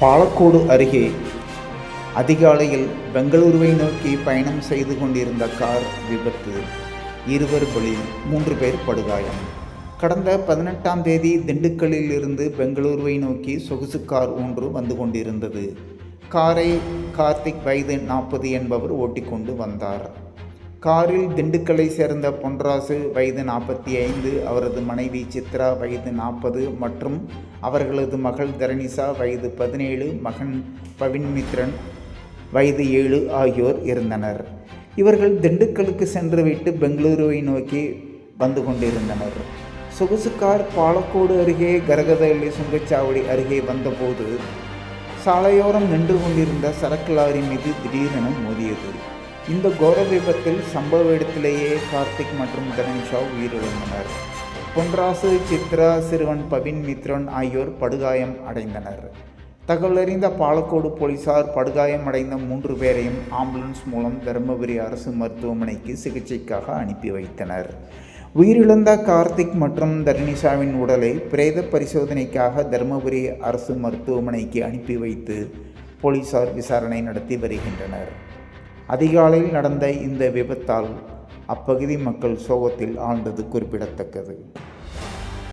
பாலக்கோடு அருகே அதிகாலையில் பெங்களூருவை நோக்கி பயணம் செய்து கொண்டிருந்த கார் விபத்து. இருவர் பலி மூன்று பேர் படுகாயம். கடந்த பதினெட்டாம் தேதி திண்டுக்கல்லில் இருந்து பெங்களூருவை நோக்கி சொகுசு கார் ஒன்று வந்து கொண்டிருந்தது. காரை கார்த்திக் வயது நாற்பது என்பவர் ஓட்டிக்கொண்டு வந்தார். காரில் திண்டுக்கலை சேர்ந்த பொன்ராசு வயது நாற்பத்தி ஐந்து அவரது மனைவி சித்ரா வயது நாற்பது மற்றும் அவர்களது மகள் தரணிசா வயது பதினேழு மகன் பவின்மித்ரன் வயது ஏழு ஆகியோர் இருந்தனர். இவர்கள் திண்டுக்கலுக்கு சென்றுவிட்டு பெங்களூருவை நோக்கி வந்து கொண்டிருந்தனர். சொகுசு கார் பாலக்கோடு அருகே கரகதள்ளி சுங்கச்சாவடி அருகே வந்தபோது சாலையோரம் நின்று கொண்டிருந்த சரக்கு லாரி மீது திடீரென மோதியது. இந்த கோர விபத்தில் சம்பவ இடத்திலேயே கார்த்திக் மற்றும் தனன்ஷா உயிரிழந்தனர். பொன்ராசு சித்ரா சிறுவன் பவின் மித்ரன் ஆகியோர் படுகாயம் அடைந்தனர். தகவலறிந்த பாலக்கோடு போலீசார் படுகாயம் அடைந்த மூன்று பேரையும் ஆம்புலன்ஸ் மூலம் தருமபுரி அரசு மருத்துவமனைக்கு சிகிச்சைக்காக அனுப்பி வைத்தனர். உயிரிழந்த கார்த்திக் மற்றும் தர்னிஷாவின் உடலை பிரேத பரிசோதனைக்காக தருமபுரி அரசு மருத்துவமனைக்கு அனுப்பி வைத்து போலீசார் விசாரணை நடத்தி வருகின்றனர். அதிகாலையில் நடந்த இந்த விபத்தால் அப்பகுதி மக்கள் சோகத்தில் ஆழ்ந்தது குறிப்பிடத்தக்கது.